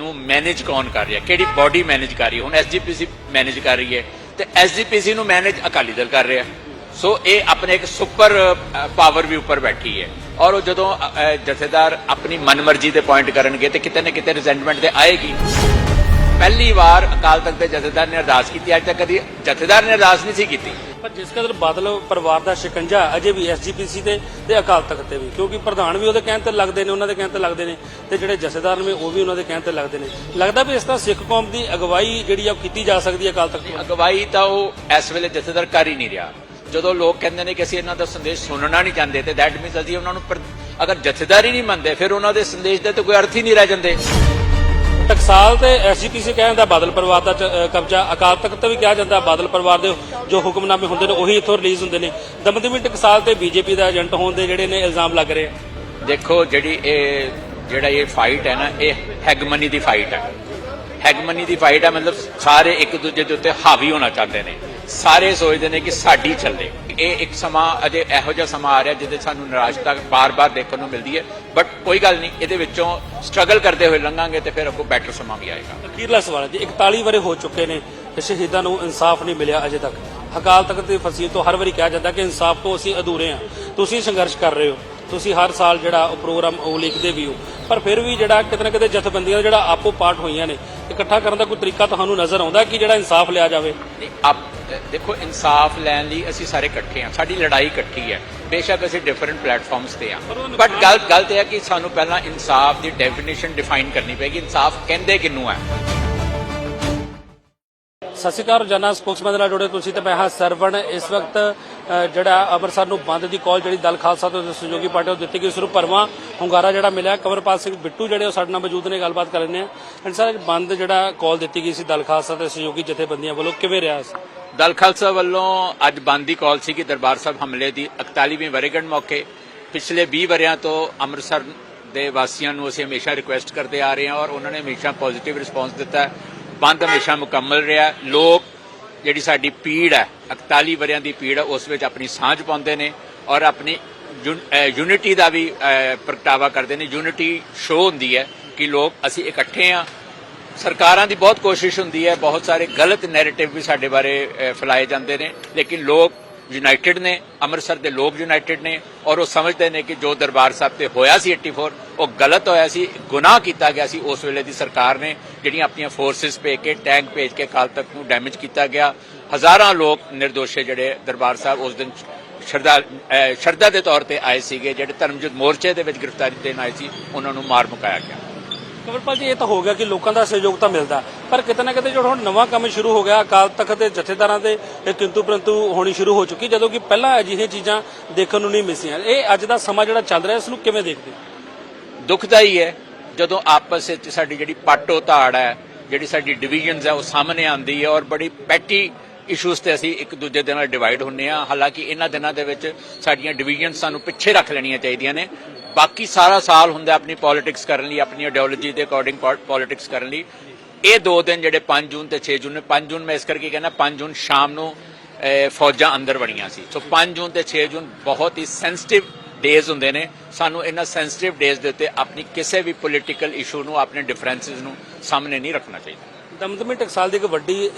ਨੂੰ ਮੈਨੇਜ ਕੌਣ ਕਰ ਰਿਹਾ? ਕਿਹੜੀ ਬਾਡੀ ਮੈਨੇਜ ਕਰ ਰਹੀ ਹੁਣ ਐਸਜੀਪੀਸੀ ਮੈਨੇਜ ਕਰ ਰਹੀ ਹੈ ਤੇ ਐਸਜੀਪੀਸੀ ਨੂੰ ਮੈਨੇਜ ਅਕਾਲੀ ਦਲ ਕਰ ਰਿਹਾ। ਸੋ ਇਹ ਆਪਣੇ ਇੱਕ ਸੁਪਰ ਪਾਵਰ ਵੀ ਉੱਪਰ ਬੈਠੀ ਹੈ। ਔਰ ਉਹ ਜਦੋਂ ਜਥੇਦਾਰ ਆਪਣੀ ਮਨਮਰਜ਼ੀ ਦੇ ਪੁਆਇੰਟ ਕਰਨਗੇ ਤੇ ਕਿਤੇ ਨਾ ਕਿਤੇ ਰਿਜ਼ੈਂਟਮੈਂਟ ਤੇ ਆਏਗੀ। ਪਹਿਲੀ ਵਾਰ ਅਕਾਲ ਤਖਤ ਦੇ ਜਥੇਦਾਰ ਨੇ ਅਰਦਾਸ ਕੀਤੀ। ਅੱਜ ਤੱਕ ਕਦੀ ਜਥੇਦਾਰ ਨੇ ਅਰਦਾਸ ਨਹੀਂ ਸੀ ਕੀਤੀ। ਪਰ ਜਿਸ ਕਦਰ ਬਾਦਲ ਪਰਿਵਾਰ ਦਾ ਸ਼ਿਕੰਜਾ ਅਜੇ ਵੀ ਐਸਜੀਪੀਸੀ ਤੇ ਤੇ ਅਕਾਲ ਤਖਤ ਤੇ ਵੀ, ਕਿਉਂਕਿ ਪ੍ਰਧਾਨ ਵੀ ਉਹਦੇ ਕਹਿਣ ਤੇ ਲੱਗਦੇ ਨੇ, ਉਹਨਾਂ ਦੇ ਕਹਿਣ ਤੇ ਲੱਗਦੇ ਨੇ ਤੇ ਜਿਹੜੇ ਜਥੇਦਾਰ ਨੇ ਉਹ ਵੀ ਉਹਨਾਂ ਦੇ ਕਹਿਣ ਤੇ ਲੱਗਦੇ ਨੇ। ਲੱਗਦਾ ਵੀ ਇਸ ਤਰ੍ਹਾਂ ਸਿੱਖ ਕੌਮ ਦੀ ਅਗਵਾਈ ਜਿਹੜੀ ਆ ਉਹ ਕੀਤੀ ਜਾ ਸਕਦੀ ਹੈ ਅਕਾਲ ਤਖਤ ਅਗਵਾਈ ਤਾਂ ਉਹ ਇਸ ਵੇਲੇ ਜਥੇਦਾਰ ਕਰ ਹੀ ਨਹੀਂ ਰਿਹਾ। ਜਦੋਂ ਲੋਕ ਕਹਿੰਦੇ ਨੇ ਕਿ ਅਸੀਂ ਇਹਨਾਂ ਦਾ ਸੰਦੇਸ਼ ਸੁਣਨਾ ਨਹੀਂ ਚਾਹੁੰਦੇ, ਤੇ ਦੈਟ ਮੀਨਸ ਅਸੀਂ ਉਹਨਾਂ ਨੂੰ ਅਗਰ ਜਥੇਦਾਰ ਹੀ ਨਹੀਂ ਮੰਨਦੇ, ਫਿਰ ਉਹਨਾਂ ਦੇ ਸੰਦੇਸ਼ ਦਾ ਤਾਂ ਕੋਈ ਅਰਥ ਹੀ ਨਹੀਂ ਰਹਿ ਜਾਂਦੇ। ਟਕਸਾਲ ਤੇ ਐਸਜੀਪੀਸੀ ਕਹਿ ਜਾਂਦਾ ਬਾਦਲ ਪਰਿਵਾਰ ਦਾ ਕਬਜ਼ਾ ਅਕਾਲ ਤਖਤ ਵੀ ਕਿਹਾ ਜਾਂਦਾ, ਬਾਦਲ ਪਰਿਵਾਰ ਦੇ ਜੋ ਹੁਕਮਨਾਮੇ ਹੁੰਦੇ ਨੇ, ਉਹੀ ਇੱਥੋਂ ਰਿਲੀਜ਼ ਹੁੰਦੇ ਨੇ। ਦਮਦਮੀ ਟਕਸਾਲ ਤੇ ਬੀਜੇਪੀ ਦਾ ਏਜੰਟ ਹੋਣ ਦੇ ਜਿਹੜੇ ਨੇ ਇਲਜ਼ਾਮ ਲੱਗ ਰਹੇ ਆ। ਦੇਖੋ, ਜਿਹੜੀ ਇਹ, ਜਿਹੜਾ ਇਹ ਫਾਈਟ ਹੈ ਨਾ, ਇਹ ਹੈਗਮਨੀ ਦੀ ਫਾਈਟ ਹੈ। ਹੈਗਮਨੀ ਦੀ ਫਾਈਟ ਹੈ, ਮਤਲਬ ਸਾਰੇ ਇੱਕ ਦੂਜੇ ਦੇ ਉੱਤੇ ਹਾਵੀ ਹੋਣਾ ਚਾਹੁੰਦੇ ਨੇ। ਸਾਰੇ ਸੋਚਦੇ ਨੇ ਕਿ ਸਾਡੀ ਚੱਲੇ ਇਹ ਇੱਕ ਸਮਾਂ ਅਜੇ ਇਹੋ ਜਿਹਾ ਸਮਾਂ ਆ ਰਿਹਾ ਜਿਹਦੇ ਸਾਨੂੰ ਨਿਰਾਸ਼ਤਾ ਬਾਰ-ਬਾਰ ਦੇਖਣ ਨੂੰ ਮਿਲਦੀ ਹੈ। ਬਟ ਕੋਈ ਗੱਲ ਨਹੀਂ ਇਹਦੇ ਵਿੱਚੋਂ ਸਟਰਗਲ ਕਰਦੇ ਹੋਏ ਲੰਘਾਂਗੇ ਤੇ ਫਿਰ ਅੱਗੋਂ ਬੈਟਰ ਸਮਾਂ ਵੀ ਆਏਗਾ। ਅਖੀਰਲਾ ਸਵਾਲ ਹੈ ਜੀ 41 ਵਰੇ ਹੋ ਚੁੱਕੇ ਨੇ ਸ਼ਹੀਦਾਂ ਨੂੰ ਇਨਸਾਫ ਨਹੀਂ ਮਿਲਿਆ ਅਜੇ ਤੱਕ। ਅਕਾਲ ਤਖਤ ਦੀ ਫਸੀਲ ਤੋਂ ਹਰ ਵਾਰੀ ਕਿਹਾ ਜਾਂਦਾ ਕਿ ਇਨਸਾਫ ਤੋਂ ਅਸੀਂ ਅਧੂਰੇ ਹਾਂ। ਤੁਸੀਂ ਸੰਘਰਸ਼ ਕਰ ਰਹੇ ਹੋ। ਤੁਸੀਂ ਹਰ ਸਾਲ ਜਿਹੜਾ ਉਹ ਪ੍ਰੋਗਰਾਮ ਉਹ ਲਿਖਦੇ ਵੀ ਹੋ। ਪਰ ਫਿਰ ਵੀ ਜਿਹੜਾ ਕਿਤੇ ਨਾ ਕਿਤੇ ਜਥੇਬੰਦੀਆਂ ਦਾ ਜਿਹੜਾ ਆਪੋ ਪਾਰਟ ਹੋਈਆਂ ਨੇ ਇਕੱਠਾ ਕਰਨ ਦਾ ਕੋਈ ਤਰੀਕਾ ਤੁਹਾਨੂੰ ਨਜ਼ਰ ਆਉਂਦਾ ਕਿ ਜਿਹੜਾ ਇਨਸਾਫ ਲਿਆ ਜਾਵੇ? ਆਪ ਦੇਖੋ, ਇਨਸਾਫ ਲੈਣ ਲਈ ਅਸੀਂ ਸਾਰੇ ਇਕੱਠੇ ਹਾਂ। ਸਾਡੀ ਲੜਾਈ ਇਕੱਠੀ ਹੈ। ਬੇਸ਼ੱਕ ਅਸੀਂ ਡਿਫਰੈਂਟ ਪਲੇਟਫਾਰਮਸ ਤੇ ਹਾਂ। ਬਟ ਗੱਲ ਗੱਲ ਤੇ ਹੈ ਕਿ ਸਾਨੂੰ ਪਹਿਲਾਂ ਇਨਸਾਫ ਦੀ ਡੈਫੀਨੇਸ਼ਨ ਡਿਫਾਈਨ ਕਰਨੀ ਪਏਗੀ। ਇਨਸਾਫ ਕਹਿੰਦੇ ਕਿਹਨੂੰ ਹੈ? ਸਤਿ ਸ਼੍ਰੀ ਅਕਾਲ, ਰੋਜ਼ਾਨਾ ਸਪੋਕਸਮੈਨ ਨਾਲ ਜੁੜੇ ਤੁਸੀਂ ਤੇ ਮੈਂ ਹਾਂ ਸਰਵਣ। ਇਸ ਵਕਤ ਜਿਹੜਾ ਅੰਮ੍ਰਿਤਸਰ ਨੂੰ ਬੰਦ ਦੀ ਕਾਲ ਜਿਹੜੀ ਦਲ ਖਾਲਸਾ ਤੋਂ ਸਹਿਯੋਗੀ ਪਾਰਟੀ ਨੂੰ ਦਿੱਤੀ ਗਈ ਸਿਰਫ ਭਰਵਾਂ ਹੁੰਗਾਰਾ ਜਿਹੜਾ ਮਿਲਿਆ। ਕਵਰਪਾਲ ਸਿੰਘ ਬਿੱਟੂ ਜਿਹੜੇ ਉਹ ਸਾਡੇ ਨਾਲ ਮੌਜੂਦ ਨੇ, ਗੱਲਬਾਤ ਕਰ ਲੈਂਦੇ ਆ ਸਰ ਬੰਦ ਜਿਹੜਾ ਕਾਲ ਦਿੱਤੀ ਗਈ ਸੀ ਦਲ ਖਾਲਸਾ ਤੇ ਸਹਿਯੋਗੀ ਜਥੇਬੰਦੀਆਂ ਵੱਲੋਂ। ਕਿਵੇਂ ਰਿਹਾ ਸੀ? ਦਲ ਖਾਲਸਾ ਵੱਲੋਂ ਅੱਜ ਬੰਦ ਦੀ ਕਾਲ ਸੀ ਕਿ ਦਰਬਾਰ ਸਾਹਿਬ ਹਮਲੇ ਦੀ 41ਵੀਂ ਵਰੇਗੰਢ ਮੌਕੇ। ਪਿਛਲੇ 20 ਵਰਿਆਂ ਤੋਂ ਅੰਮ੍ਰਿਤਸਰ ਦੇ ਵਾਸੀਆਂ ਨੂੰ ਅਸੀਂ ਹਮੇਸ਼ਾ ਰਿਕੁਐਸਟ ਕਰਦੇ ਆ ਰਹੇ ਹਾਂ ਔਰ ਉਹਨਾਂ ਨੇ ਹਮੇਸ਼ਾ ਪੋਜ਼ਿਟਿਵ ਰਿਸਪਾਂਸ ਦਿੱਤਾ ਹੈ। ਬੰਦ ਹਮੇਸ਼ਾ ਮੁਕੰਮਲ ਰਿਹਾ ਲੋਕ, ਜਿਹੜੀ ਸਾਡੀ ਪੀੜ ਹੈ 41 ਵਰਿਆਂ ਦੀ ਪੀੜ ਹੈ, ਉਸ ਵਿੱਚ ਆਪਣੀ ਸਾਂਝ ਪਾਉਂਦੇ ਨੇ ਔਰ ਆਪਣੀ ਯੂਨਿਟੀ ਦਾ ਵੀ ਪ੍ਰਗਟਾਵਾ ਕਰਦੇ ਨੇ। ਯੂਨਿਟੀ ਸ਼ੋ ਹੁੰਦੀ ਹੈ ਕਿ ਲੋਕ, ਅਸੀਂ ਇਕੱਠੇ ਹਾਂ ਸਰਕਾਰਾਂ ਦੀ ਬਹੁਤ ਕੋਸ਼ਿਸ਼ ਹੁੰਦੀ ਹੈ ਬਹੁਤ ਸਾਰੇ ਗਲਤ ਨੈਰੇਟਿਵ ਵੀ ਸਾਡੇ ਬਾਰੇ ਫੈਲਾਏ ਜਾਂਦੇ ਨੇ ਲੇਕਿਨ ਲੋਕ ਯੂਨਾਈਟਿਡ ਨੇ ਅੰਮ੍ਰਿਤਸਰ ਦੇ ਲੋਕ ਯੂਨਾਈਟਿਡ ਨੇ ਔਰ ਉਹ ਸਮਝਦੇ ਨੇ ਕਿ ਜੋ ਦਰਬਾਰ ਸਾਹਿਬ ਤੇ ਹੋਇਆ ਸੀ 84 ਉਹ ਗਲਤ ਹੋਇਆ ਸੀ ਗੁਨਾਹ ਕੀਤਾ ਗਿਆ ਸੀ ਉਸ ਵੇਲੇ ਦੀ ਸਰਕਾਰ ਨੇ ਜਿਹੜੀਆਂ ਆਪਣੀਆਂ ਫੋਰਸਸ ਭੇਜ ਕੇ ਟੈਂਕ ਭੇਜ ਕੇ ਕਾਲ ਤੱਕ ਨੂੰ ਡੈਮੇਜ ਕੀਤਾ ਗਿਆ ਹਜ਼ਾਰਾਂ ਲੋਕ ਨਿਰਦੋਸ਼ੇ ਜਿਹੜੇ ਦਰਬਾਰ ਸਾਹਿਬ ਉਸ ਦਿਨ ਸ਼ਰਧਾ ਅਹ, ਸ਼ਰਧਾ ਦੇ ਤੌਰ ਤੇ ਆਏ ਸੀਗੇ ਜਿਹੜੇ ਧਰਮਯੁੱਧ ਮੋਰਚੇ ਦੇ ਵਿੱਚ ਗ੍ਰਿਫਤਾਰੀ ਦੇਣ ਆਏ ਸੀ ਉਹਨਾਂ ਨੂੰ ਮਾਰ ਮੁਕਾਇਆ ਗਿਆ। ਕਮਰਪਾਲ ਜੀ, ਇਹ ਤਾਂ ਹੋ ਗਿਆ ਕਿ ਲੋਕਾਂ ਦਾ ਸਹਿਯੋਗ ਤਾਂ ਮਿਲਦਾ। ਪਰ ਕਿਤੇ ਨਾ ਕਿਤੇ ਜਿਹੜਾ ਹੁਣ ਨਵਾਂ ਕੰਮ ਸ਼ੁਰੂ ਹੋ ਗਿਆ, ਅਕਾਲ ਤਖਤ ਦੇ ਜਥੇਦਾਰਾਂ ਦੇ ਕਿੰਤੂ ਪਰੰਤੂ ਹੋਣੀ ਸ਼ੁਰੂ ਹੋ ਚੁੱਕੀ, ਜਦੋਂ ਕਿ ਪਹਿਲਾਂ ਅਜਿਹੀਆਂ ਚੀਜ਼ਾਂ ਦੇਖਣ ਨੂੰ ਨਹੀਂ ਮਿਸੀਆਂ। ਇਹ ਅੱਜ ਦਾ ਸਮਾਂ ਜਿਹੜਾ ਚੱਲ ਰਿਹਾ, ਇਸ ਨੂੰ ਕਿਵੇਂ ਦੇਖਦੇ? ਦੁਖਦਾਈ ਹੈ, ਜਦੋਂ ਆਪਸ ਵਿੱਚ ਸਾਡੀ ਜਿਹੜੀ ਪਾਟੋ ਧਾੜ ਹੈ, ਜਿਹੜੀ ਸਾਡੀ ਡਿਵੀਜ਼ਨਸ ਹੈ, ਉਹ ਸਾਹਮਣੇ ਆਉਂਦੀ ਹੈ ਔਰ ਬੜੀ ਪੈਟੀ ਇਸ਼ੂਸ ਤੇ ਅਸੀਂ ਇੱਕ ਦੂਜੇ ਦੇ ਨਾਲ ਡਿਵਾਈਡ ਹੁੰਨੇ ਆ ਹਾਲਾਂਕਿ ਇਹਨਾਂ ਦਿਨਾਂ ਦੇ ਵਿੱਚ ਸਾਡੀਆਂ ਡਿਵੀਜ਼ਨਸ ਸਾਨੂੰ ਪਿੱਛੇ ਰੱਖ ਲੈਣੀਆਂ ਚਾਹੀਦੀਆਂ ਨੇ। ਬਾਕੀ ਸਾਰਾ ਸਾਲ ਹੁੰਦਾ ਆਪਣੀ ਪੋਲਿਟਿਕਸ ਕਰਨ ਲਈ, ਆਪਣੀ ਆਈਡੀਓਲੋਜੀ ਦੇ ਅਕੋਰਡਿੰਗ ਪੋਲਿਟਿਕਸ ਕਰਨ ਲਈ। ਇਹ ਦੋ ਦਿਨ ਜਿਹੜੇ 5 ਜੂਨ ਤੇ 6 ਜੂਨ ਨੇ 5 ਜੂਨ ਮੈਂ ਇਸ ਕਰਕੇ ਕਹਿੰਦਾ 5 ਜੂਨ ਸ਼ਾਮ ਨੂੰ ਫੌਜਾਂ ਅੰਦਰ ਵੜੀਆਂ ਸੀ। ਸੋ 5 ਜੂਨ ਤੇ 6 ਜੂਨ ਬਹੁਤ ਹੀ ਸੈਂਸਿਟਿਵ ਡੇਜ਼ ਹੁੰਦੇ ਨੇ। ਸਾਨੂੰ ਇਹਨਾਂ ਸੈਂਸਿਟਿਵ ਡੇਜ਼ ਦੇ ਉੱਤੇ ਆਪਣੀ ਕਿਸੇ ਵੀ ਪੋਲੀਟੀਕਲ ਇਸ਼ੂ ਨੂੰ, ਆਪਣੇ ਡਿਫਰੈਂਸਸ ਨੂੰ ਸਾਹਮਣੇ ਨਹੀਂ ਰੱਖਣਾ ਚਾਹੀਦਾ। ਦਮਦਮੀ ਟਕਸਾਲ ਦੀ ਇੱਕ ਵੱਡੀ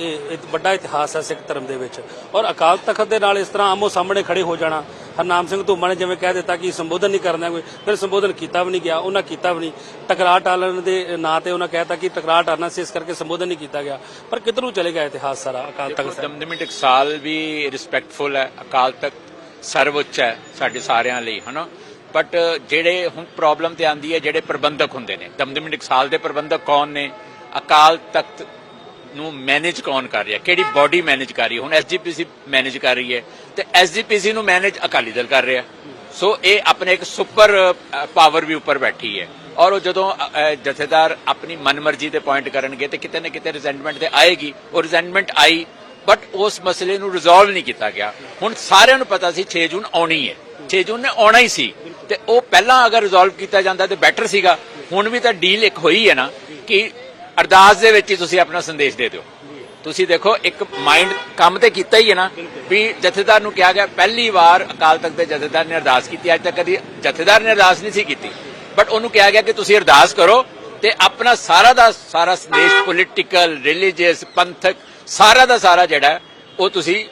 ਵੱਡਾ ਇਤਿਹਾਸ ਹੈ ਸਿੱਖ ਧਰਮ ਦੇ ਵਿੱਚ। ਔਰ ਅਕਾਲ ਤਖਤ ਦੇ ਨਾਲ ਇਸ ਤਰ੍ਹਾਂ ਆਮੋ ਸਾਹਮਣੇ ਖੜੇ ਹੋ ਜਾਣਾ ਹਰਨਾਮ ਸਿੰਘ ਧੂਮਾ ਨੇ ਜਿਵੇਂ ਕਹਿ ਦਿੱਤਾ ਕਿ ਸੰਬੋਧਨ ਨਹੀਂ ਕਰਨਾ ਕੋਈ ਫਿਰ ਸੰਬੋਧਨ ਕੀਤਾ ਵੀ ਨਹੀਂ ਗਿਆ ਉਹਨਾਂ ਕੀਤਾ ਵੀ ਨਹੀਂ। ਟਕਰਾਅ ਟਾਲਣ ਦੇ ਨਾਂ ਤੇ ਉਹਨਾਂ ਕਹਿਤਾ ਕਿ ਟਕਰਾਅ ਟਾਲਣਾ ਸੀ ਇਸ ਕਰਕੇ ਸੰਬੋਧਨ ਨਹੀਂ ਕੀਤਾ ਗਿਆ। ਪਰ ਕਿੱਧਰ ਚਲੇ ਗਿਆ ਇਤਿਹਾਸ ਸਾਰਾ ਅਕਾਲ ਤਖਤ ਦਾ? ਦਮਦਮੀ ਟਕਸਾਲ ਵੀ ਰਿਸਪੈਕਟਫੁਲ ਹੈ ਅਕਾਲ ਤਖਤ ਸਰਵਉੱਚ ਹੈ ਸਾਡੇ ਸਾਰਿਆਂ ਲਈ ਹਨਾ? ਬਟ ਜਿਹੜੇ ਹੁਣ ਪ੍ਰੋਬਲਮ ਤੇ ਆਂਦੀ ਹੈ ਜਿਹੜੇ ਪ੍ਰਬੰਧਕ ਹੁੰਦੇ ਨੇ ਦਮਦਮੀ ਟਕਸਾਲ ਦੇ ਪ੍ਰਬੰਧਕ ਕੌਣ ਨੇ? ਅਕਾਲ ਤਖਤ ਨੂੰ ਮੈਨੇਜ ਕੌਣ ਕਰ ਰਿਹਾ? ਕਿਹੜੀ ਬਾਡੀ ਮੈਨੇਜ ਕਰ ਰਹੀ ਹੈ? ਹੁਣ ਐਸਜੀਪੀਸੀ ਮੈਨੇਜ ਕਰ ਰਹੀ ਹੈ। ਤੇ ਐਸਜੀਪੀਸੀ ਨੂੰ ਮੈਨੇਜ ਅਕਾਲੀ ਦਲ ਕਰ ਰਿਹਾ। ਸੋ ਇਹ ਆਪਣੇ ਇੱਕ ਸੁਪਰ ਪਾਵਰ ਵੀ ਉੱਪਰ ਬੈਠੀ ਹੈ। ਔਰ ਉਹ ਜਦੋਂ ਜਥੇਦਾਰ ਆਪਣੀ ਮਨਮਰਜ਼ੀ ਦੇ ਪੁਆਇੰਟ ਕਰਨਗੇ ਤੇ ਕਿਤੇ ਨਾ ਕਿਤੇ ਰਿਜ਼ੈਂਟਮੈਂਟ ਤੇ ਆਏਗੀ। ਉਹ ਰਿਜ਼ੈਂਟਮੈਂਟ ਆਈ ਬਟ ਉਸ ਮਸਲੇ ਨੂੰ ਰਿਜ਼ੋਲਵ ਨਹੀਂ ਕੀਤਾ ਗਿਆ। ਹੁਣ ਸਾਰਿਆਂ ਨੂੰ ਪਤਾ ਸੀ 6 ਜੂਨ ਆਉਣੀ ਹੈ। 6 ਜੂਨ ਨੇ ਆਉਣਾ ਹੀ ਸੀ। ਤੇ ਉਹ ਪਹਿਲਾਂ ਅਗਰ ਰਿਜ਼ੋਲਵ ਕੀਤਾ ਜਾਂਦਾ ਤੇ ਬੈਟਰ ਸੀਗਾ। ਹੁਣ ਵੀ ਤਾਂ ਡੀਲ ਇੱਕ ਹੋਈ ਹੈ ਨਾ ਕਿ ਅਰਦਾਸ ਦੇ ਵਿੱਚ ਹੀ ਤੁਸੀਂ ਆਪਣਾ ਸੰਦੇਸ਼ ਦੇ ਦਿਓ। ਤੁਸੀਂ ਦੇਖੋ, ਇੱਕ ਮਾਈਂਡ ਕੰਮ ਤੇ ਕੀਤਾ ਹੀ ਹੈ ਨਾ, ਵੀ ਜਥੇਦਾਰ ਨੂੰ ਕਿਹਾ ਗਿਆ, ਪਹਿਲੀ ਵਾਰ ਅਕਾਲ ਤਖਤ ਦੇ ਜਥੇਦਾਰ ਨੇ ਅਰਦਾਸ ਕੀਤੀ, ਅੱਜ ਤੱਕ ਕਦੀ ਜਥੇਦਾਰ ਨੇ ਅਰਦਾਸ ਨਹੀਂ ਸੀ ਕੀਤੀ। ਬਟ ਉਹਨੂੰ ਕਿਹਾ ਗਿਆ ਕਿ ਤੁਸੀਂ ਅਰਦਾਸ ਕਰੋ ਤੇ ਆਪਣਾ ਸਾਰਾ ਦਾ ਸਾਰਾ ਸੰਦੇਸ਼ ਪੋਲਿਟੀਕਲ ਰਿਲੀਜੀਅਸ ਪੰਥਕ, ਸਾਰਾ ਦਾ ਸਾਰਾ ਜਿਹੜਾ ਉਹ ਤੁਸੀਂ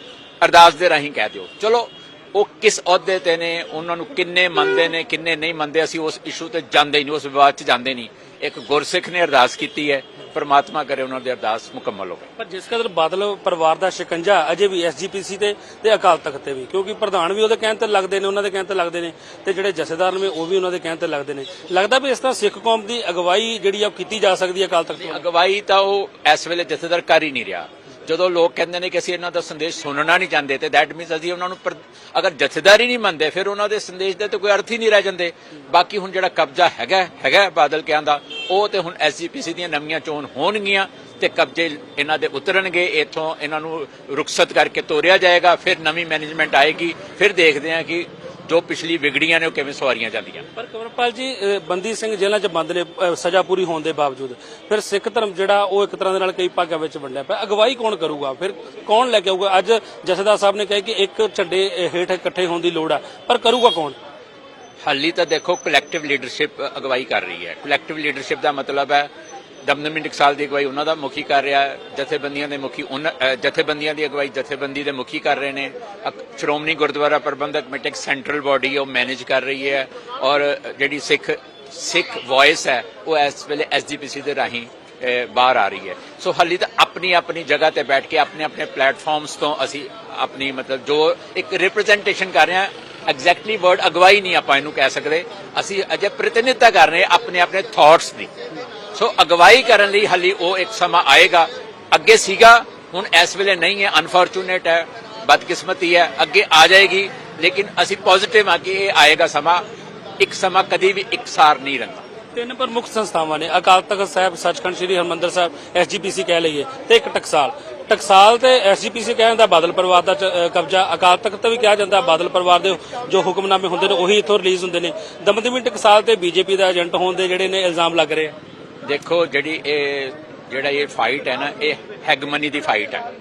ਅਰਦਾਸ ਦੇ ਰਾਹੀਂ ਕਹਿ ਦਿਓ। ਚਲੋ ਉਹ ਕਿਸ ਅਹੁਦੇ ਤੇ ਨੇ ਉਹਨਾਂ ਨੂੰ ਕਿੰਨੇ ਮੰਨਦੇ ਨੇ ਕਿੰਨੇ ਨਹੀਂ ਮੰਨਦੇ ਅਸੀਂ ਉਸ ਇਸ਼ੂ ਤੇ ਜਾਂਦੇ ਹੀ ਨਹੀਂ ਉਸ ਵਿਵਾਦ 'ਚ ਜਾਂਦੇ ਨਹੀਂ। ਇੱਕ ਗੁਰਸਿੱਖ ਨੇ ਅਰਦਾਸ ਕੀਤੀ ਹੈ ਪਰਮਾਤਮਾ ਕਰੇ ਉਹਨਾਂ ਦੀ ਅਰਦਾਸ ਮੁਕੰਮਲ ਹੋਵੇ। ਪਰ ਜਿਸ ਕਦਰ ਬਾਦਲ ਪਰਿਵਾਰ ਦਾ ਸ਼ਿਕੰਜਾ ਅਜੇ ਵੀ ਐਸਜੀਪੀਸੀ ਤੇ ਤੇ ਅਕਾਲ ਤਖਤ ਤੇ ਵੀ ਕਿਉਂਕਿ ਪ੍ਰਧਾਨ ਵੀ ਉਹਦੇ ਕਹਿਣ ਤੇ ਲੱਗਦੇ ਨੇ ਉਹਨਾਂ ਦੇ ਕਹਿਣ ਤੇ ਲੱਗਦੇ ਨੇ ਤੇ ਜਿਹੜੇ ਜਥੇਦਾਰ ਨੇ ਉਹ ਵੀ ਉਹਨਾਂ ਦੇ ਕਹਿਣ ਤੇ ਲੱਗਦੇ ਨੇ। ਲੱਗਦਾ ਵੀ ਇਸ ਤਰ੍ਹਾਂ ਸਿੱਖ ਕੌਮ ਦੀ ਅਗਵਾਈ ਜਿਹੜੀ ਆ ਕੀਤੀ ਜਾ ਸਕਦੀ ਹੈ ਅਕਾਲ ਤਖਤ ਤੋਂ ਅਗਵਾਈ ਤਾਂ ਉਹ ਇਸ ਵੇਲੇ ਜਥੇਦਾਰ ਕਰ ਹੀ ਨਹੀਂ ਰਿਹਾ। ਜਦੋਂ ਲੋਕ ਕਹਿੰਦੇ ਨੇ ਕਿ ਅਸੀਂ ਇਹਨਾਂ ਦਾ ਸੰਦੇਸ਼ ਸੁਣਨਾ ਨਹੀਂ ਚਾਹੁੰਦੇ, ਤੇ ਦੈਟ ਮੀਨਸ ਅਸੀਂ ਉਹਨਾਂ ਨੂੰ ਪਰ- ਅਗਰ ਜਥੇਦਾਰੀ ਨਹੀਂ ਮੰਨਦੇ, ਫਿਰ ਉਹਨਾਂ ਦੇ ਸੰਦੇਸ਼ ਦੇ ਤਾਂ ਕੋਈ ਅਰਥ ਹੀ ਨਹੀਂ ਰਹਿ ਜਾਂਦੇ। ਬਾਕੀ ਹੁਣ ਜਿਹੜਾ ਕਬਜ਼ਾ ਹੈਗਾ ਹੈਗਾ ਬਾਦਲ ਕਿਆਂ ਦਾ, ਉਹ ਤੇ ਹੁਣ ਐਸਜੀਪੀਸੀ ਦੀਆਂ ਨਵੀਆਂ ਚੋਣ ਹੋਣਗੀਆਂ ਤੇ ਕਬਜ਼ੇ ਇਹਨਾਂ ਦੇ ਉਤਰਨਗੇ, ਇੱਥੋਂ ਇਹਨਾਂ ਨੂੰ ਰੁਖਸਤ ਕਰਕੇ ਤੋਰਿਆ ਜਾਏਗਾ, ਫਿਰ ਨਵੀਂ ਮੈਨੇਜਮੈਂਟ ਆਏਗੀ, ਫਿਰ ਦੇਖਦੇ ਹਾਂ ਕਿ ਜੋ ਪਿਛਲੀ ਵਿਗੜੀਆਂ ਨੇ ਉਹ ਕਿਵੇਂ ਸਵਾਰੀਆਂ ਜਾਂਦੀਆਂ? ਪਰ ਕਮਰਪਾਲ ਜੀ ਬੰਦੀ ਸਿੰਘ ਜੇਲ੍ਹਾਂ 'ਚ ਬੰਦ ਨੇ ਸਜ਼ਾ ਪੂਰੀ ਹੋਣ ਦੇ ਬਾਵਜੂਦ। ਫਿਰ ਸਿੱਖ ਧਰਮ ਜਿਹੜਾ ਉਹ ਇੱਕ ਤਰ੍ਹਾਂ ਦੇ ਨਾਲ ਕਈ ਭਾਗਾਂ ਵਿੱਚ ਵੰਡਿਆ ਪਿਆ। ਅਗਵਾਈ ਕੌਣ ਕਰੂਗਾ? ਫਿਰ ਕੌਣ ਲੈ ਕੇ ਆਊਗਾ? ਅੱਜ ਜਥੇਦਾਰ ਸਾਹਿਬ ਨੇ ਕਿਹਾ ਕਿ ਇੱਕ ਝੰਡੇ ਹੇਠ ਇਕੱਠੇ ਹੋਣ ਦੀ ਲੋੜ ਆ। ਪਰ ਕਰੂਗਾ ਕੌਣ? ਹਾਲੀ ਤਾਂ ਦੇਖੋ ਕਲੈਕਟਿਵ ਲੀਡਰਸ਼ਿਪ ਅਗਵਾਈ ਕਰ ਰਹੀ ਹੈ। ਕਲੈਕਟਿਵ ਲੀਡਰਸ਼ਿਪ ਦਾ ਮਤਲਬ ਹੈ ਦਮਦਮੀ ਟਕਸਾਲ ਦੀ ਅਗਵਾਈ ਉਹਨਾਂ ਦਾ ਮੁਖੀ ਕਰ ਰਿਹਾ ਜਥੇਬੰਦੀਆਂ ਦੇ ਮੁਖੀ ਜਥੇਬੰਦੀਆਂ ਦੀ ਅਗਵਾਈ ਜਥੇਬੰਦੀ ਦੇ ਮੁਖੀ ਕਰ ਰਹੇ ਨੇ। Shiromani Gurdwara Prabandhak committee central body ਉਹ ਮੈਨੇਜ ਕਰ ਰਹੀ ਹੈ ਔਰ ਜਿਹੜੀ ਸਿੱਖ ਸਿੱਖ ਵੌਇਸ ਹੈ, ਉਹ ਇਸ ਵੇਲੇ ਐਸਜੀਪੀਸੀ ਦੇ ਰਾਹੀਂ ਬਾਹਰ ਆ ਰਹੀ ਹੈ। ਸੋ ਹਾਲੀ ਤਾਂ ਆਪਣੀ ਆਪਣੀ ਜਗ੍ਹਾ ਤੇ ਬੈਠ ਕੇ ਆਪਣੇ ਆਪਣੇ ਪਲੇਟਫਾਰਮਸ ਤੋਂ ਅਸੀਂ ਆਪਣੀ ਮਤਲਬ ਜੋ ਇੱਕ ਰਿਪਰੈਜ਼ੈਂਟੇਸ਼ਨ ਕਰ ਰਹੇ ਹਾਂ ਐਗਜ਼ੈਕਟਲੀ ਵਰਡ ਅਗਵਾਈ ਨਹੀਂ ਆਪਾਂ ਇਹਨੂੰ ਕਹਿ ਸਕਦੇ। ਅਸੀਂ ਅਜੇ ਪ੍ਰਤੀਨਿਧਤਾ ਕਰ ਰਹੇ ਆਪਣੇ ਆਪਣੇ ਥਾਟਸ ਦੀ। ਸੋ ਅਗਵਾਈ ਕਰਨ ਲਈ ਹਾਲੀ ਉਹ ਇੱਕ ਸਮਾਂ ਆਏਗਾ। ਅੱਗੇ ਸੀਗਾ, ਹੁਣ ਇਸ ਵੇਲੇ ਨਹੀਂ ਹੈ ਅਨਫੋਰਚੂਨੇਟ ਹੈ, ਬਦਕਿਸਮਤੀ ਹੈ, ਅੱਗੇ ਆ ਜਾਏਗੀ, ਲੇਕਿਨ ਅਸੀਂ ਪੋਜ਼ਿਟਿਵ ਆ ਕਿ ਇਹ ਆਏਗਾ ਸਮਾਂ। ਇੱਕ ਸਮਾਂ ਕਦੀ ਵੀ ਇਕਸਾਰ ਨਹੀਂ ਰਹਿੰਦਾ। ਤਿੰਨ ਪ੍ਰਮੁੱਖ ਸੰਸਥਾਵਾਂ ਨੇ, ਅਕਾਲ ਤਖਤ ਸਾਹਿਬ, ਸੱਚਖੰਡ ਸ੍ਰੀ ਹਰਮੰਦਰ ਸਾਹਿਬ ਐਸਜੀਪੀਸੀ ਕਹਿ ਲਈਏ, ਤੇ ਇੱਕ ਟਕਸਾਲ। ਟਕਸਾਲ ਤੇ ਐਸਜੀਪੀਸੀ ਕਹਿ ਜਾਂਦਾ ਬਾਦਲ ਪਰਿਵਾਰ ਦਾ ਚ- ਕਬਜ਼ਾ ਅਕਾਲ ਤਖਤ ਵੀ ਕਿਹਾ ਜਾਂਦਾ, ਬਾਦਲ ਪਰਿਵਾਰ ਦੇ ਜੋ ਹੁਕਮਨਾਮੇ ਹੁੰਦੇ ਨੇ, ਉਹੀ ਇੱਥੋਂ ਰਿਲੀਜ਼ ਹੁੰਦੇ ਨੇ। ਦਮਦਮੀ ਟਕਸਾਲ ਤੇ ਬੀਜੇਪੀ ਦਾ ਏਜੰਟ ਹੋਣ ਦੇ ਜਿਹੜੇ ਨੇ ਇਲਜ਼ਾਮ ਲੱਗ ਰਹੇ ਆ। ਦੇਖੋ ਜਿਹੜੀ ਇਹ, ਜਿਹੜਾ ਇਹ ਫਾਈਟ ਹੈ ਨਾ, ਇਹ ਹੈਗਮਨੀ ਦੀ ਫਾਈਟ ਹੈ।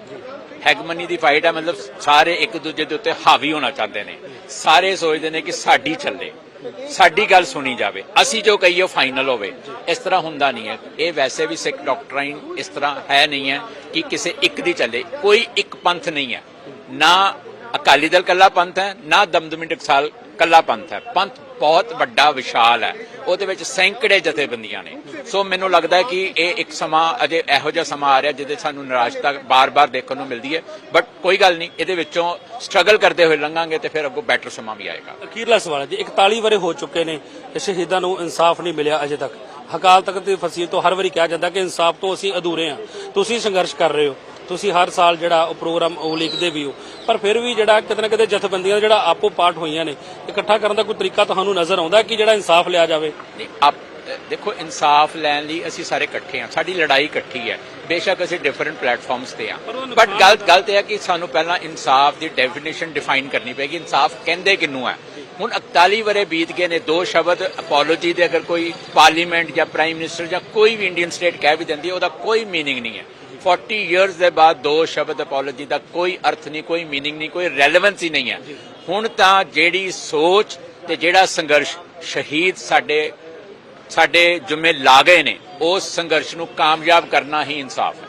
ਹੈਗਮਨੀ ਦੀ ਫਾਈਟ ਹੈ ਮਤਲਬ ਸਾਰੇ ਇੱਕ ਦੂਜੇ ਦੇ ਉੱਤੇ ਹਾਵੀ ਹੋਣਾ ਚਾਹੁੰਦੇ ਨੇ। ਸਾਰੇ ਸੋਚਦੇ ਨੇ ਕਿ ਸਾਡੀ ਚੱਲੇ। ਸਾਡੀ ਗੱਲ ਸੁਣੀ ਜਾਵੇ। ਅਸੀਂ ਜੋ ਕਹੀਏ ਫਾਈਨਲ ਹੋਵੇ। ਇਸ ਤਰ੍ਹਾਂ ਹੁੰਦਾ ਨਹੀਂ ਹੈ। ਇਹ ਵੈਸੇ ਵੀ ਸਿੱਖ ਡਾਕਟਰਾਈਨ ਇਸ ਤਰ੍ਹਾਂ ਹੈ ਨਹੀਂ ਹੈ ਕਿ ਕਿਸੇ ਇੱਕ ਦੀ ਚੱਲੇ। ਕੋਈ ਇੱਕ ਪੰਥ ਨਹੀਂ ਹੈ। ਨਾ ਅਕਾਲੀ ਦਲ ਕੱਲਾ ਪੰਥ ਹੈ, ਨਾ ਦਮਦਮੀ ਟਕਸਾਲ ਕੱਲਾ ਪੰਥ ਹੈ। ਪੰਥ ਬਹੁਤ ਵੱਡਾ ਵਿਸ਼ਾਲ ਹੈ। ਉਹਦੇ ਵਿੱਚ ਸੈਂਕੜੇ ਜਥੇਬੰਦੀਆਂ ਨੇ। ਸੋ ਮੈਨੂੰ ਲੱਗਦਾ ਹੈ ਕਿ ਇਹ ਇੱਕ ਸਮਾਂ ਅਜੇ ਇਹੋ ਜਿਹਾ ਸਮਾਂ ਆ ਰਿਹਾ ਜਿਹਦੇ ਸਾਨੂੰ ਨਿਰਾਸ਼ਤਾ ਬਾਰ-ਬਾਰ ਦੇਖਣ ਨੂੰ ਮਿਲਦੀ ਹੈ। ਬਟ ਕੋਈ ਗੱਲ ਨਹੀਂ, ਇਹਦੇ ਵਿੱਚੋਂ ਸਟਰਗਲ ਕਰਦੇ ਹੋਏ ਲੰਘਾਂਗੇ ਤੇ ਫਿਰ ਅੱਗੋਂ ਬੈਟਰ ਸਮਾਂ ਵੀ ਆਏਗਾ। ਅਖੀਰਲਾ ਸਵਾਲ ਜੀ 41 ਵਰੇ ਹੋ ਚੁੱਕੇ ਨੇ ਸ਼ਹੀਦਾਂ ਨੂੰ ਇਨਸਾਫ ਨਹੀਂ ਮਿਲਿਆ ਅਜੇ ਤੱਕ। ਅਕਾਲ ਤਖਤ ਦੀ ਫਸੀਲ ਤੋਂ ਹਰ ਵਾਰੀ ਕਿਹਾ ਜਾਂਦਾ ਕਿ ਇਨਸਾਫ ਤੋਂ ਅਸੀਂ ਅਧੂਰੇ ਹਾਂ। ਤੁਸੀਂ ਸੰਘਰਸ਼ ਕਰ ਰਹੇ ਹੋ। ਤੁਸੀਂ ਹਰ ਸਾਲ ਜਿਹੜਾ ਉਹ ਪ੍ਰੋਗਰਾਮ ਉਹ ਲਿਖਦੇ ਵੀ ਹੋ। ਪਰ ਫਿਰ ਵੀ ਜਿਹੜਾ ਕਿਤੇ ਨਾ ਕਿਤੇ ਜਥੇਬੰਦੀਆਂ ਦਾ ਜਿਹੜਾ ਆਪੋ ਪਾਠ ਹੋਈਆਂ ਨੇ ਇਕੱਠਾ ਕਰਨ ਦਾ ਕੋਈ ਤਰੀਕਾ ਤੁਹਾਨੂੰ ਨਜ਼ਰ ਆਉਂਦਾ ਕਿ ਜਿਹੜਾ ਇਨਸਾਫ ਲਿਆ ਜਾਵੇ? ਦੇਖੋ ਇਨਸਾਫ ਲੈਣ ਲਈ ਅਸੀਂ ਸਾਰੇ ਇਕੱਠੇ ਹਾਂ। ਸਾਡੀ ਲੜਾਈ ਇਕੱਠੀ ਹੈ। ਬੇਸ਼ੱਕ ਅਸੀਂ ਡਿਫਰੈਂਟ ਪਲੇਟਫਾਰਮਸ ਤੇ ਆ ਬਟ ਗਲਤ ਗਲਤ ਤੇ ਹੈ ਕਿ ਸਾਨੂੰ ਪਹਿਲਾਂ ਇਨਸਾਫ ਦੀ ਡੈਫੀਨੇਸ਼ਨ ਡਿਫਾਈਨ ਕਰਨੀ ਪੈਗੀ ਇਨਸਾਫ ਕਹਿੰਦੇ ਕਿੰਨੂ ਹੈ? ਹੁਣ 41 ਬਰੇ ਬੀਤ ਗਏ ਨੇ ਦੋ ਸ਼ਬਦ ਅਪੋਲੋਜੀ ਦੇ ਅਗਰ ਕੋਈ ਪਾਰਲੀਮੈਂਟ ਜਾਂ ਪ੍ਰਾਈਮ ਮਿਨਿਸਟਰ ਜਾਂ ਕੋਈ ਵੀ ਇੰਡੀਅਨ ਸਟੇਟ ਕਹਿ ਵੀ ਦਿੰਦੀ ਉਹਦਾ ਕੋਈ ਮੀਨਿੰਗ ਨਹੀਂ ਹੈ। 40 ਇਅਰਸ ਦੇ ਬਾਅਦ ਦੋ ਸ਼ਬਦ ਅਪੋਲੋਜੀ ਦਾ ਕੋਈ ਅਰਥ ਨਹੀਂ ਕੋਈ मीनिंग ਨਹੀਂ ਕੋਈ ਰੈਲੇਵੈਂਸ ਹੀ ਨਹੀਂ ਹੈ ਹੁਣ ਤਾਂ ਜਿਹੜੀ ਸੋਚ ਤੇ ਜਿਹੜਾ ਸੰਘਰਸ਼ ਸ਼ਹੀਦ ਸਾਡੇ ਸਾਡੇ ਜੁਮੇ ਲਾ ਗਏ ਨੇ ਉਸ ਸੰਘਰਸ਼ ਨੂੰ ਕਾਮਯਾਬ ਕਰਨਾ ਹੀ ਇਨਸਾਫ ਹੈ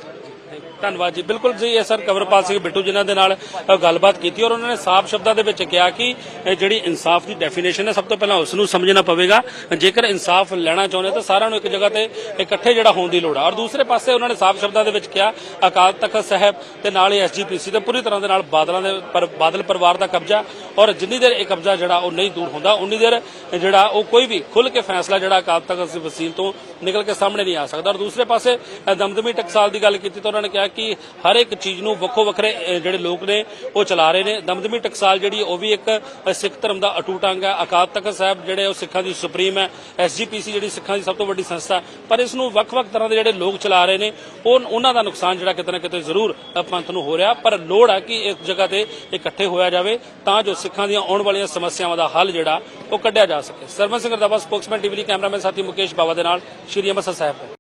ਧੰਨਵਾਦ ਜੀ। ਬਿਲਕੁਲ ਜੀ, ਇਹ ਸਰ ਕਵਰਪਾਲ ਸਿੰਘ ਬਿੱਟੂ ਜਿਨ੍ਹਾਂ ਦੇ ਨਾਲ ਗੱਲਬਾਤ ਕੀਤੀ ਔਰ ਉਹਨਾਂ ਨੇ ਸਾਫ਼ ਸ਼ਬਦਾਂ ਦੇ ਵਿੱਚ ਕਿਹਾ ਕਿ ਜਿਹੜੀ ਇਨਸਾਫ ਦੀ ਡੈਫੀਨੇਸ਼ਨ ਹੈ, ਸਭ ਤੋਂ ਪਹਿਲਾਂ ਉਸ ਨੂੰ ਸਮਝਣਾ ਪਵੇਗਾ। ਜੇਕਰ ਇਨਸਾਫ ਲੈਣਾ ਚਾਹੁੰਦੇ ਤਾਂ ਸਾਰਿਆਂ ਨੂੰ ਇੱਕ ਜਗ੍ਹਾ ਤੇ ਇਕੱਠੇ ਜਿਹੜਾ ਹੋਣ ਦੀ ਲੋੜ ਹੈ ਔਰ ਦੂਸਰੇ ਪਾਸੇ ਉਹਨਾਂ ਨੇ ਸਾਫ਼ ਸ਼ਬਦਾਂ ਦੇ ਵਿੱਚ ਕਿਹਾ, ਅਕਾਲ ਤਖਤ ਸਾਹਿਬ ਤੇ ਨਾਲ ਹੀ ਐਸਜੀਪੀਸੀ ਤੇ ਪੂਰੀ ਤਰ੍ਹਾਂ ਦੇ ਨਾਲ ਬਾਦਲਾਂ ਦੇ ਬਾਦਲ ਪਰਿਵਾਰ ਦਾ ਕਬਜ਼ਾ। ਔਰ ਜਿੰਨੀ ਦੇਰ ਇਹ ਕਬਜ਼ਾ ਜਿਹੜਾ ਉਹ ਨਹੀਂ ਦੂਰ ਹੁੰਦਾ, ਉਨੀ ਦੇਰ ਜਿਹੜਾ ਉਹ ਕੋਈ ਵੀ ਖੁੱਲ ਕੇ ਫੈਸਲਾ ਜਿਹੜਾ ਅਕਾਲ ਤਖਤ ਵਸੀਲ ਤੋਂ ਨਿਕਲ ਕੇ ਸਾਹਮਣੇ ਨਹੀਂ ਆ ਸਕਦਾ। ਔਰ ਦੂਸਰੇ ਪਾਸੇ ਦਮਦਮੀ ਟਕਸਾਲ ਦੀ ਗੱਲ ਕੀਤੀ ਤਾਂ ਉਹਨਾਂ ਨੇ ਕਿਹਾ ਕਿ ਹਰ ਇੱਕ ਚੀਜ਼ ਨੂੰ ਵੱਖੋ ਵੱਖਰੇ ਜਿਹੜੇ ਲੋਕ ਨੇ, ਉਹ ਚਲਾ ਰਹੇ ਨੇ। ਦਮਦਮੀ ਟਕਸਾਲ ਜਿਹੜੀ ਉਹ ਵੀ ਇੱਕ ਸਿੱਖ ਧਰਮ ਦਾ ਅਟੂਟ ਅੰਗ ਹੈ। ਅਕਾਲ ਤਖਤ ਸਾਹਿਬ ਜਿਹੜੇ ਉਹ ਸਿੱਖਾਂ ਦੀ ਸੁਪਰੀਮ ਹੈ। ਐਸਜੀਪੀਸੀ ਜਿਹੜੀ ਸਿੱਖਾਂ ਦੀ ਸਭ ਤੋਂ ਵੱਡੀ ਸੰਸਥਾ ਹੈ। ਪਰ ਇਸ ਨੂੰ ਵੱਖ-ਵੱਖ ਤਰ੍ਹਾਂ ਦੇ ਜਿਹੜੇ ਲੋਕ ਚਲਾ ਰਹੇ ਨੇ, ਉਹ, ਉਹਨਾਂ ਦਾ ਨੁਕਸਾਨ ਜਿਹੜਾ ਕਿਤੇ ਨਾ ਕਿਤੇ ਜ਼ਰੂਰ ਪੰਥ ਨੂੰ ਹੋ ਰਿਹਾ। ਪਰ ਲੋੜ ਹੈ ਕਿ ਇੱਕ ਜਗ੍ਹਾ ਤੇ ਇਕੱਠੇ ਹੋਇਆ ਜਾਵੇ ਤਾਂ ਜੋ ਸਿੱਖਾਂ ਦੀਆਂ ਆਉਣ ਵਾਲੀਆਂ ਸਮੱਸਿਆਵਾਂ ਦਾ ਹੱਲ ਜਿਹੜਾ, ਉਹ ਕੱਢਿਆ ਜਾ ਸਕੇ। ਸਰਵਨ ਸਿੰਘ ਰਦਾਵਾ ਸਪੋਕਸਮੈਨ ਟੀਵੀ ਲਈ ਕੈਮਰਾਮੈਨ ਸਾਥੀ ਮੁਕੇਸ਼ ਬਾਵਾ ਦੇ ਨਾਲ। ਸ਼੍ਰੀ ਅੰਮ੍ਰਿਤਸਰ ਸਾਹਿਬ ਤੋਂ